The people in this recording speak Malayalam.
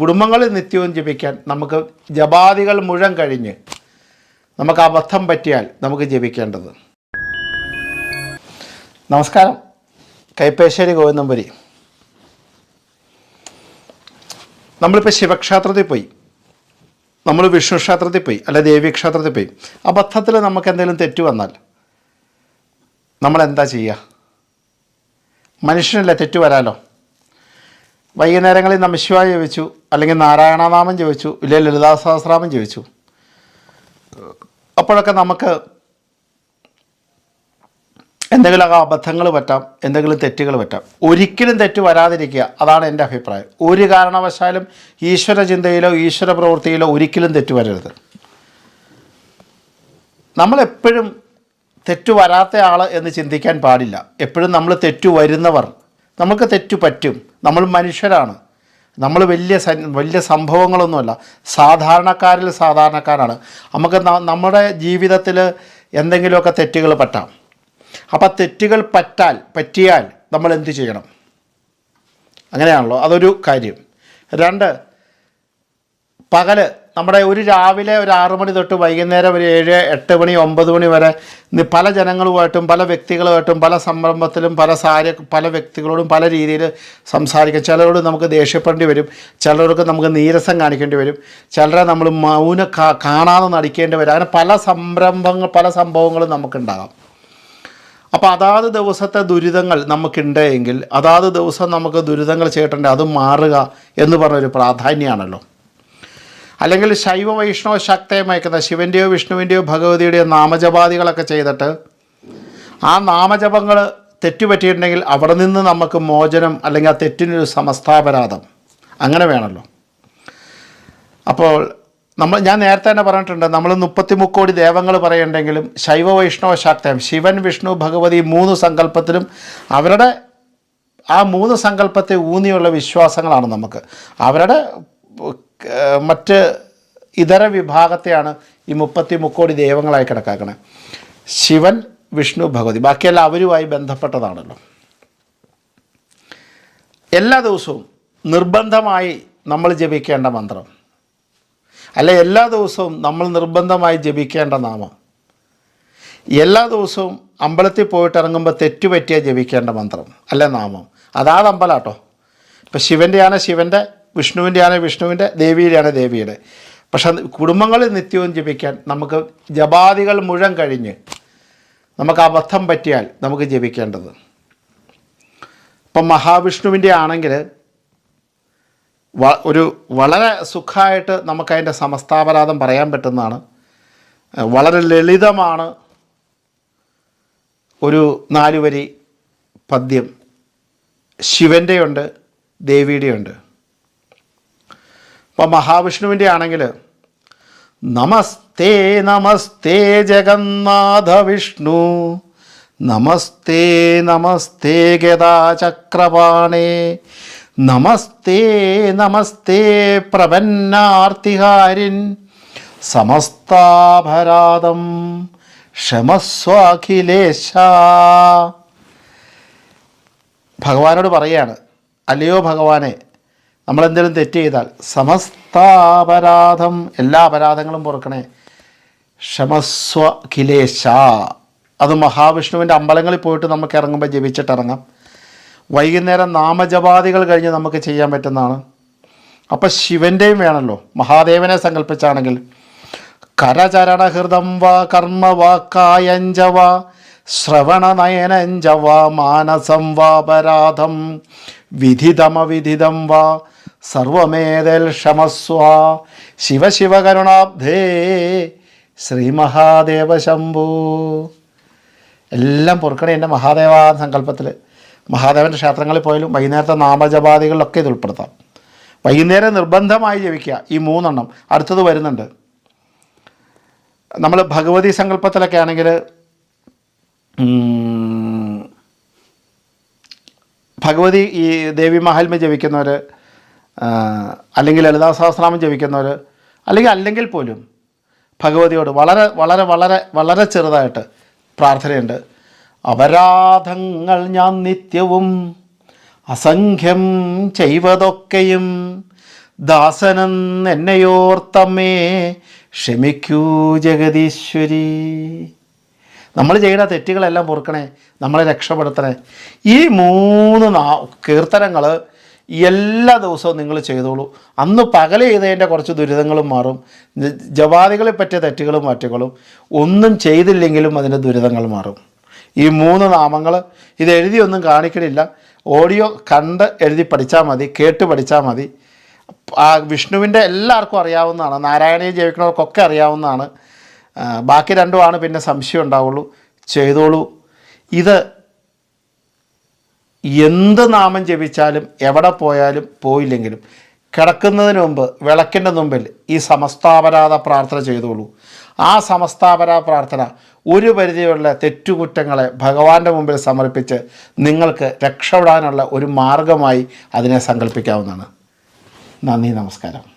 കുടുംബങ്ങളിൽ നിത്യവും ജപിക്കാൻ നമുക്ക് ജപാദികൾ മുഴം കഴിഞ്ഞ് നമുക്ക് അബദ്ധം പറ്റിയാൽ നമുക്ക് ജപിക്കേണ്ടത്. നമസ്കാരം. കൈപ്പേശ്ശേരി ഗോവിന്ദമ്പുരി. നമ്മളിപ്പോൾ ശിവക്ഷേത്രത്തിൽ പോയി. നമ്മൾ വിഷ്ണു ക്ഷേത്രത്തിൽ പോയി അല്ലെ ദേവി ക്ഷേത്രത്തിൽ പോയി. അബദ്ധത്തിൽ നമുക്ക് എന്തെങ്കിലും തെറ്റ് വന്നാൽ നമ്മൾ എന്താ ചെയ്യുക മനുഷ്യനല്ലേ തെറ്റ് വരാലോ? വൈകുന്നേരങ്ങളിൽ നമശിവായ ജപിച്ചു അല്ലെങ്കിൽ നാരായണനാമം ജപിച്ചു ഇല്ലേ ലളിതാ സഹസ്രാമം ജപിച്ചു. അപ്പോഴൊക്കെ നമുക്ക് എന്തെങ്കിലുമൊക്കെ അബദ്ധങ്ങൾ പറ്റാം എന്തെങ്കിലും തെറ്റുകൾ പറ്റാം. ഒരിക്കലും തെറ്റ് വരാതിരിക്കുക അതാണ് എന്റെ അഭിപ്രായം. ഒരു കാരണവശാലും ഈശ്വര ചിന്തയിലോ ഈശ്വര പ്രവൃത്തിയിലോ ഒരിക്കലും തെറ്റ് വരരുത്. നമ്മളെപ്പോഴും തെറ്റു വരാത്ത ആൾ എന്ന് ചിന്തിക്കാൻ പാടില്ല. എപ്പോഴും നമ്മൾ തെറ്റു വരുന്നവർ നമുക്ക് തെറ്റു പറ്റും. നമ്മൾ മനുഷ്യരാണ്. നമ്മൾ വലിയ വലിയ സംഭവങ്ങളൊന്നുമല്ല. സാധാരണക്കാരിൽ സാധാരണക്കാരാണ്. നമുക്ക് നമ്മുടെ ജീവിതത്തിൽ എന്തെങ്കിലുമൊക്കെ തെറ്റുകൾ പറ്റാം. അപ്പോൾ തെറ്റുകൾ പറ്റാൽ പറ്റിയാൽ നമ്മൾ എന്ത് ചെയ്യണം? അങ്ങനെയാണല്ലോ. അതൊരു കാര്യം. രണ്ട് പകൽ നമ്മുടെ ഒരു രാവിലെ ഒരു ആറു മണി തൊട്ട് വൈകുന്നേരം ഒരു ഏഴ് എട്ട് മണി ഒമ്പത് മണി വരെ പല ജനങ്ങളുമായിട്ടും പല വ്യക്തികളുമായിട്ടും പല സംരംഭത്തിലും പല സാര പല വ്യക്തികളോടും പല രീതിയിൽ സംസാരിക്കും. ചിലരോട് നമുക്ക് ദേഷ്യപ്പെടേണ്ടി വരും. ചിലർക്ക് നമുക്ക് നീരസം കാണിക്കേണ്ടി വരും. ചിലരെ നമ്മൾ മൗന കാണാതെ നടിക്കേണ്ടി വരും. അങ്ങനെ പല സംരംഭങ്ങൾ പല സംഭവങ്ങളും നമുക്കുണ്ടാകാം. അപ്പോൾ അതാത് ദിവസത്തെ ദുരിതങ്ങൾ നമുക്കുണ്ട് എങ്കിൽ അതാത് ദിവസം നമുക്ക് ദുരിതങ്ങൾ ചെയ്തിട്ടുണ്ട് അത് മാറുക എന്ന് പറഞ്ഞൊരു പ്രാധാന്യമാണല്ലോ അല്ലെങ്കിൽ ശൈവ വൈഷ്ണവ ശക്തയെ മയക്കുന്ന ശിവന്റെയോ വിഷ്ണുവിന്റെയോ ഭഗവതിയുടെയോ നാമജപാദികളൊക്കെ ചെയ്തിട്ട് ആ നാമജപങ്ങൾ തെറ്റുപറ്റിയിട്ടുണ്ടെങ്കിൽ അവിടെ നിന്ന് നമുക്ക് മോചനം അല്ലെങ്കിൽ ആ തെറ്റിനൊരു സമസ്താപരാധം. അങ്ങനെ വേണമല്ലോ അപ്പോൾ നമ്മൾ ഞാൻ നേരത്തെ തന്നെ പറഞ്ഞിട്ടുണ്ട് നമ്മൾ മുപ്പത്തി മുക്കോടി ദേവങ്ങൾ പറയുന്നുണ്ടെങ്കിലും ശൈവ വൈഷ്ണവ ശാക്തയം ശിവൻ വിഷ്ണു ഭഗവതി മൂന്ന് സങ്കല്പത്തിലും അവരുടെ ആ മൂന്ന് സങ്കല്പത്തെ ഊന്നിയുള്ള വിശ്വാസങ്ങളാണ് നമുക്ക്. അവരുടെ മറ്റ് ഇതര വിഭാഗത്തെയാണ് ഈ മുപ്പത്തി മുക്കോടി ദൈവങ്ങളായി കണക്കാക്കണേ. ശിവൻ വിഷ്ണു ഭഗവതി. ബാക്കിയെല്ലാം അവരുമായി ബന്ധപ്പെട്ടതാണല്ലോ. എല്ലാ ദിവസവും നിർബന്ധമായി നമ്മൾ ജപിക്കേണ്ട മന്ത്രം. അല്ല എല്ലാ ദിവസവും നമ്മൾ നിർബന്ധമായി ജപിക്കേണ്ട നാമം. എല്ലാ ദിവസവും അമ്പലത്തിൽ പോയിട്ട് ഇറങ്ങുമ്പോൾ തെറ്റുപറ്റിയാൽ ജപിക്കേണ്ട മന്ത്രം അല്ല നാമം. അതാത് അമ്പലാട്ടോ. ഇപ്പം ശിവന്റെയാണ് ശിവന്റെ വിഷ്ണുവിന്റെയാണ് വിഷ്ണുവിന്റെ ദേവിയുടെയാണ് ദേവിയുടെ. പക്ഷെ കുടുംബങ്ങളിൽ നിത്യവും ജപിക്കാൻ നമുക്ക് ജപാദികൾ മുഴം കഴിഞ്ഞ് നമുക്ക് അബദ്ധം പറ്റിയാൽ നമുക്ക് ജപിക്കേണ്ടത്. ഇപ്പം മഹാവിഷ്ണുവിന്റെ ആണെങ്കിൽ വ- ഒരു വളരെ സുഖമായിട്ട് നമുക്കതിന്റെ സമസ്താപരാധം പറയാൻ പറ്റുന്നതാണ്. വളരെ ലളിതമാണ് ഒരു നാലുവരി പദ്യം. ശിവന്റെയുണ്ട് ദേവിയുടെയുണ്ട്. അപ്പം മഹാവിഷ്ണുവിന്റെ ആണെങ്കിൽ നമസ്തേ നമസ്തേ ജഗന്നാഥ വിഷ്ണു നമസ്തേ നമസ്തേ ഗതാചക്രപാണേ നമസ്തേ നമസ്തേ പ്രപന്നാർത്തിഹാരിൻ സമസ്താഭരാതം ക്ഷമസ്വാഖിലേശ. ഭഗവാനോട് പറയാണ് അല്ലയോ ഭഗവാനെ നമ്മളെന്തെങ്കിലും തെറ്റ് ചെയ്താൽ സമസ്താപരാധം എല്ലാ അപരാധങ്ങളും പുറക്കണേ. ക്ഷമസ്വ കിലേശ അത് മഹാവിഷ്ണുവിന്റെ അമ്പലങ്ങളിൽ പോയിട്ട് നമുക്ക് ഇറങ്ങുമ്പോൾ ജപിച്ചിട്ട് ഇറങ്ങാം. വൈകുന്നേരം നാമജപാദികൾ കഴിഞ്ഞ് നമുക്ക് ചെയ്യാൻ പറ്റുന്നതാണ്. അപ്പം ശിവന്റെയും വേണമല്ലോ മഹാദേവനെ സങ്കല്പിച്ചാണെങ്കിൽ കരചരണഹൃദം വാ കർമ്മ വാ ശ്രവണനയനഞ്ച ശ്രവണനയനഞ്ചവ മാനസം വാ പരാധം വിധിതമവിധിതം വാ. സർവമേതൽ ക്ഷമസ്വ ശിവ ശിവ കരുണാബ്ധേ. ശ്രീ മഹാദേവ ശംഭു. എല്ലാം പൊറുക്കണേ എന്റെ മഹാദേവ സങ്കല്പത്തിൽ മഹാദേവന്റെ ക്ഷേത്രങ്ങളിൽ പോയാലും വൈകുന്നേരത്തെ നാമജപാദികളിലൊക്കെ ഇത് ഉൾപ്പെടുത്താം. വൈകുന്നേരം നിർബന്ധമായി ജപിക്കുക ഈ മൂന്നെണ്ണം. അടുത്തത് വരുന്നുണ്ട്. നമ്മൾ ഭഗവതി സങ്കല്പത്തിലൊക്കെ ആണെങ്കിൽ ഭഗവതി ഈ ദേവി മഹാത്മ്യം ജപിക്കുന്നവർ അല്ലെങ്കിൽ ലളിതാ സഹസ്രനാമം ജപിക്കുന്നവർ അല്ലെങ്കിൽ അല്ലെങ്കിൽ പോലും ഭഗവതിയോട് വളരെ വളരെ വളരെ വളരെ ചെറുതായിട്ട് പ്രാർത്ഥനയുണ്ട്. അപരാധങ്ങൾ ഞാൻ നിത്യവും അസംഖ്യം ചെയ്വതൊക്കെയും ദാസനെന്നെന്നയോർത്തമ്മേ ക്ഷമിക്കൂ ജഗദീശ്വരി. നമ്മൾ ചെയ്യുന്ന തെറ്റുകളെല്ലാം പൊറുക്കണേ നമ്മളെ രക്ഷപ്പെടുത്തണേ. ഈ മൂന്ന് നാ കീർത്തനങ്ങൾ എല്ലാ ദിവസവും നിങ്ങൾ ചെയ്തോളൂ. അന്ന് പകൽ ചെയ്തതിന്റെ കുറച്ച് ദുരിതങ്ങളും മാറും. ജവാദികളെ പറ്റിയ തെറ്റുകളും മാറ്റുകളും ഒന്നും ചെയ്തില്ലെങ്കിലും അതിന്റെ ദുരിതങ്ങൾ മാറും. ഈ മൂന്ന് നാമങ്ങൾ ഇത് എഴുതിയൊന്നും കാണിക്കണില്ല. ഓഡിയോ കണ്ട് എഴുതി പഠിച്ചാൽ മതി കേട്ട് പഠിച്ചാൽ മതി. ആ വിഷ്ണുവിന്റെ എല്ലാവർക്കും അറിയാവുന്നതാണ് നാരായണീയ ജപിക്കുന്നവർക്കൊക്കെ അറിയാവുന്നതാണ്. ബാക്കി രണ്ടുമാണ് പിന്നെ സംശയം ഉണ്ടാവുള്ളൂ. ചെയ്തോളൂ. ഇത് എന്ത് നാമം ജപിച്ചാലും എവിടെ പോയാലും പോയില്ലെങ്കിലും കിടക്കുന്നതിന് മുമ്പ് വിളക്കിന്റെ മുമ്പിൽ ഈ സമസ്താപരാധ പ്രാർത്ഥന ചെയ്തോളൂ. ആ സമസ്താപരാധ പ്രാർത്ഥന ഒരു പരിധിയുള്ള തെറ്റുകുറ്റങ്ങളെ ഭഗവാന്റെ മുമ്പിൽ സമർപ്പിച്ച് നിങ്ങൾക്ക് രക്ഷപ്പെടാനുള്ള ഒരു മാർഗമായി അതിനെ സങ്കല്പിക്കാവുന്നതാണ്. നന്ദി നമസ്കാരം.